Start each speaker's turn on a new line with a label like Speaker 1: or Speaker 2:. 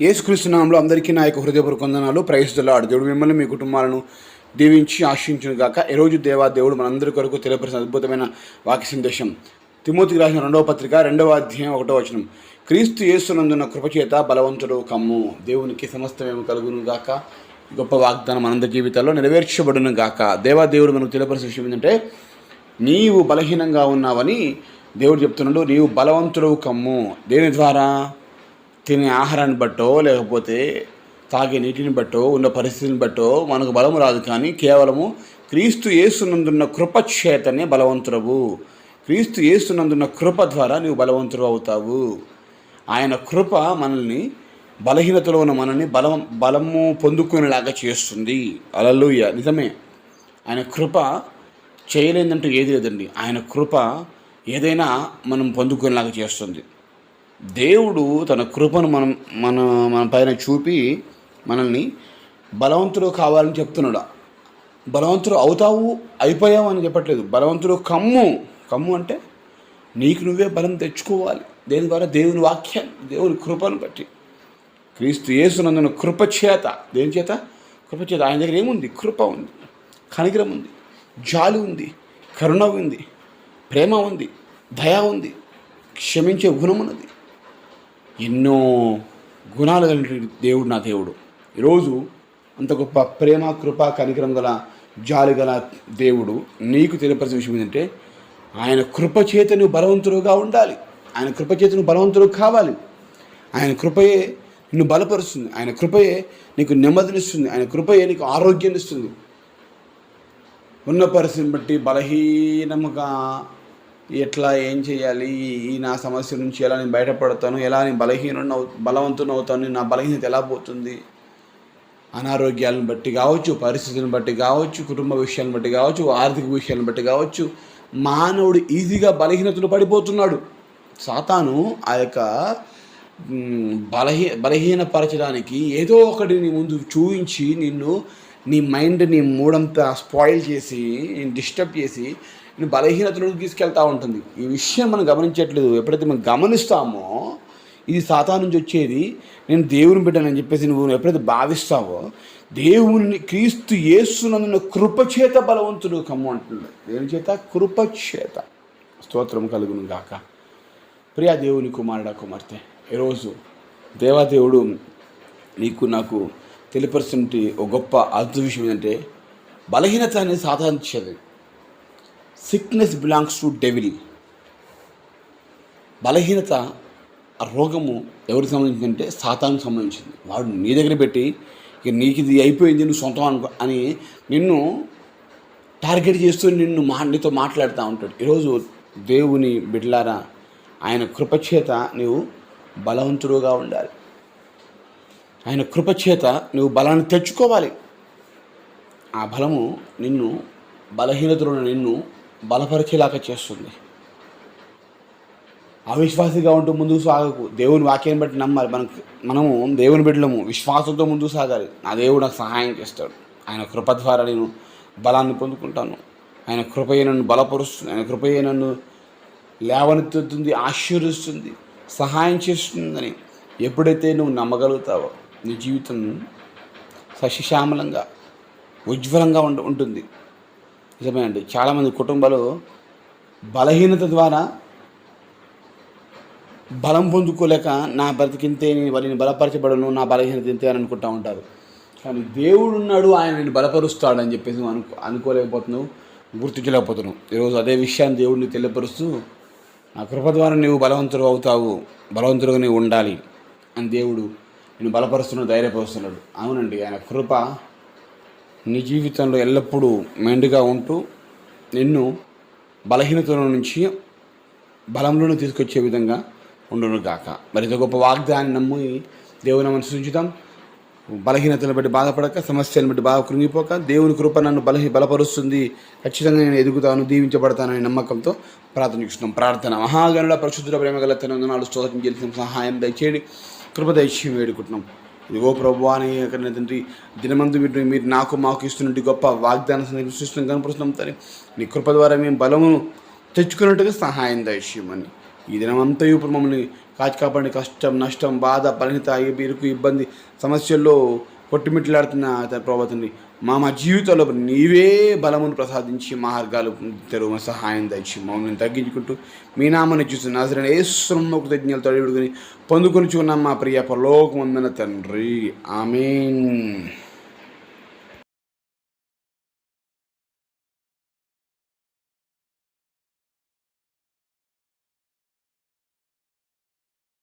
Speaker 1: ఏసుక్రీస్తునామంలో అందరికీ నా యొక్క హృదయపూర్వక వందనాలు. ప్రయస్తులాడు దేవుడు మిమ్మల్ని మీ కుటుంబాలను దీవించి ఆశించును గాక. ఈరోజు దేవా దేవుడు మనందరి కొరకు తెలియపరిచిన అద్భుతమైన వాక్య సందేశం. తిమోతికి రాసిన రెండవ పత్రిక రెండవ అధ్యాయం ఒకటో వచనం. క్రీస్తు యేసునందున్న కృపచేత బలవంతుడు కమ్ము. దేవునికి సమస్తమేమి కలుగును గాక. గొప్ప వాగ్దానం మనందరి జీవితాల్లో నెరవేర్చబడును గాక. దేవా దేవుడు మనకు తెలియపరిచిన విషయం ఏంటంటే నీవు బలహీనంగా ఉన్నావని దేవుడు చెప్తున్నాడు. నీవు బలవంతుడు కమ్ము. దేని ద్వారా? తినే ఆహారాన్ని బట్టో లేకపోతే తాగే నీటిని బట్టో ఉన్న పరిస్థితిని బట్టో మనకు బలము రాదు కానీ కేవలము క్రీస్తు యేసునందున్న కృపచేతనే బలవంతుడవు. క్రీస్తు యేసునందున్న కృప ద్వారా నీవు బలవంతుడు అవుతావు. ఆయన కృప మనల్ని బలహీనతలో ఉన్న మనల్ని బలం బలము పొందుకునేలాగా చేస్తుంది. అలలుయ. నిజమే. ఆయన కృప చేయలేదంటూ ఏది లేదండి. ఆయన కృప ఏదైనా మనం పొందుకునేలాగా చేస్తుంది. దేవుడు తన కృపను మనం మన మన పైన చూపి మనల్ని బలవంతుడు కావాలని చెప్తున్నాడు. బలవంతుడు అవుతావు అయిపోయావు అని చెప్పట్లేదు. బలవంతుడు కమ్ము. కమ్ము అంటే నీకు నువ్వే బలం తెచ్చుకోవాలి. దేని ద్వారా? దేవుని వాక్యాన్ని దేవుని కృపను బట్టి. క్రీస్తు యేసునందున కృప చేత. దేని చేత? కృపచేత ఆయన దగ్గర ఏముంది? కృప ఉంది. కనికరం ఉంది. జాలి ఉంది. కరుణ ఉంది. ప్రేమ ఉంది. దయ ఉంది. క్షమించే గుణం ఉన్నది. ఎన్నో గుణాలు కలిగిన దేవుడు నా దేవుడు. ఈరోజు అంత గొప్ప ప్రేమ కృప కనికరం గల జాలి గల దేవుడు నీకు తెలియపరిచిన విషయం ఏంటంటే ఆయన కృపచేతను నువ్వు బలవంతుడుగా ఉండాలి. ఆయన కృప నువ్వు బలవంతుడు కావాలి. ఆయన కృపయే నిన్ను బలపరుస్తుంది. ఆయన కృపయే నీకు నెమ్మదినిస్తుంది ఆయన కృపయే నీకు ఆరోగ్యాన్ని ఇస్తుంది. ఉన్న పరిస్థితిని బట్టి బలహీనముగా ఎట్లా ఏం చేయాలి ఈ నా సమస్య నుంచి ఎలా నేను బయటపడతాను ఎలా నేను బలహీన బలవంతుని అవుతాను నా బలహీనత ఎలా పోతుంది? అనారోగ్యాలను బట్టి కావచ్చు పరిస్థితులను బట్టి కావచ్చు కుటుంబ విషయాలను బట్టి కావచ్చు ఆర్థిక విషయాలను బట్టి కావచ్చు మానవుడు ఈజీగా బలహీనతలు పడిపోతున్నాడు. సాతాను ఆ యొక్క బలహీ బలహీనపరచడానికి ఏదో ఒకటి నీ ముందు చూపించి నిన్ను నీ మైండ్ నీ మూడంతా స్పాయిల్ చేసి నేను డిస్టర్బ్ చేసి నేను బలహీనతలోకి తీసుకెళ్తా ఉంటుంది. ఈ విషయం మనం గమనించట్లేదు. ఎప్పుడైతే మనం గమనిస్తామో ఇది సాతా నుంచి వచ్చేది నేను దేవుని బిడ్డనని చెప్పేసి నువ్వు ఎప్పుడైతే భావిస్తావో దేవుని క్రీస్తు యేసునందున కృపచేత బలవంతుడు కమ్ము అంటుంది దేవుని చేత? కృపచేత. స్తోత్రం కలుగును గాక. ప్రియా దేవుని కుమారుడ కుమార్తె ఈరోజు దేవాదేవుడు నీకు నాకు తెలియపరుస్తుంటే ఒక గొప్ప అద్భుత విషయం ఏంటంటే బలహీనత అనేది సాధారించేది సిక్నెస్ బిలాంగ్స్ టు డెవిల్. బలహీనత ఆ రోగము ఎవరికి సంబంధించిందంటే సాతానికి సంబంధించింది. వాడు నీ దగ్గర పెట్టి ఇక నీకు ఇది అయిపోయింది నువ్వు సొంతం అనుకో అని నిన్ను టార్గెట్ చేస్తూ నిన్ను మా నీతో మాట్లాడుతూ ఉంటాడు. ఈరోజు దేవుని బిడ్లారా ఆయన కృపచేత నువ్వు బలవంతుడుగా ఉండాలి. ఆయన కృపచేత నువ్వు బలాన్ని తెచ్చుకోవాలి. ఆ బలము నిన్ను బలహీనతలో నిన్ను బలపరిచేలాగా చేస్తుంది. అవిశ్వాసిగా ఉంటూ ముందుకు సాగకు. దేవుని వాక్యాన్ని బట్టి నమ్మాలి. మనకు మనము దేవుని బిడ్డలము. విశ్వాసంతో ముందుకు సాగాలి. నా దేవుడు నాకు సహాయం చేస్తాడు. ఆయన కృప ద్వారా నేను బలాన్ని పొందుకుంటాను. ఆయన కృపయే నన్ను బలపరుస్తుంది. ఆయన కృపయే నన్ను లేవనెత్తుతుంది ఆశీర్వదిస్తుంది సహాయం చేస్తుందని ఎప్పుడైతే నువ్వు నమ్మగలుగుతావో నీ జీవితం సస్యశ్యామలంగా ఉజ్వలంగా ఉండ ఉంటుంది. నిజమే అండి. చాలామంది కుటుంబాలు బలహీనత ద్వారా బలం పొందుకోలేక నా బ్రతికింతే నేను వారిని బలపరచబడను నా బలహీనత ఇంతే అని అనుకుంటూ ఉంటారు. కానీ దేవుడు ఉన్నాడు ఆయన నేను బలపరుస్తాడు అని చెప్పేసి అనుకో అనుకోలేకపోతున్నావు గుర్తించలేకపోతున్నావు. ఈరోజు అదే విషయాన్ని దేవుడిని తెలియపరుస్తూ నా కృప ద్వారా నీవు బలవంతుడు అవుతావు బలవంతుడుగా నీవు ఉండాలి అని దేవుడు నేను బలపరుస్తున్నాడు ధైర్యపరుస్తున్నాడు. అవునండి ఆయన కృప నీ జీవితంలో ఎల్లప్పుడూ మెండుగా ఉంటూ నిన్ను బలహీనతల నుంచి బలంలోనూ తీసుకొచ్చే విధంగా ఉండును గాక. మరి ఇది గొప్ప వాగ్దాన్ని నమ్మి దేవుని మనం సూచిద్దాం బలహీనతలను బట్టి బాధపడక సమస్యలను బట్టి బాగా కృంగిపోక దేవుని కృప నన్ను బలహీ బలపరుస్తుంది. ఖచ్చితంగా నేను ఎదుగుతాను దీవించబడతాననే నమ్మకంతో ప్రార్థనిస్తున్నాం ప్రార్థన మహాగణుల పరిశుద్ధుల ప్రేమ గల తెలంగాణలో స్తోత్రం చేసిన సహాయం దయచేయండి. కృప దయచేయం వేడుకుంటున్నాం. ఇదిగో ప్రభు అని అక్కడ తండ్రి దినమందు మీరు మీరు నాకు మాకు ఇస్తున్నట్టు గొప్ప వాగ్దానం సృష్టిని కనపరుస్తున్నాం తండ్రి. నీ కృప ద్వారా మేము బలము తెచ్చుకున్నట్టుగా సహాయం దయచేయమని. ఈ దినమంతా ఇప్పుడు మమ్మల్ని కాచి కాపాడి కష్టం నష్టం బాధ పరిణిత ఇరుకు ఇబ్బంది సమస్యల్లో కొట్టుమిట్లాడుతున్న ప్రభాతండి మా మా జీవితంలో నీవే బలమును ప్రసాదించి మార్గాలు తెరువు సహాయం దయచి మమ్మల్ని తగ్గించుకుంటూ మీ నామని చూసి నాజరైన ఏశ్వరం కృతజ్ఞతలు తొలగిడుకుని పొందుకొని చూన్నాం మా ప్రియ పరలోకమందన తండ్రి. ఆమెన్.